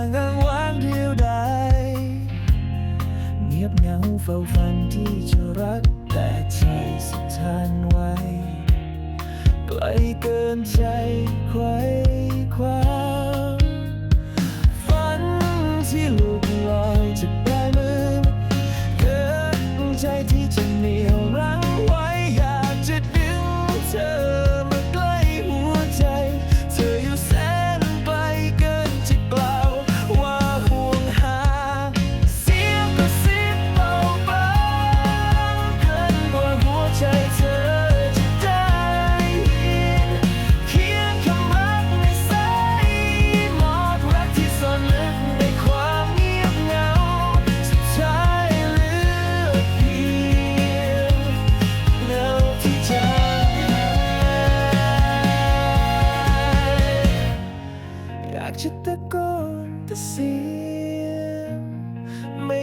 างางวางเดียวดายเงียบเหงาเฝ้าฝันที่จะรักแต่ใจสุดทานไว้ไกลเกินใจใครความฝันที่ลุกลอยจากปลายมือเกินใจที่จะเหนียว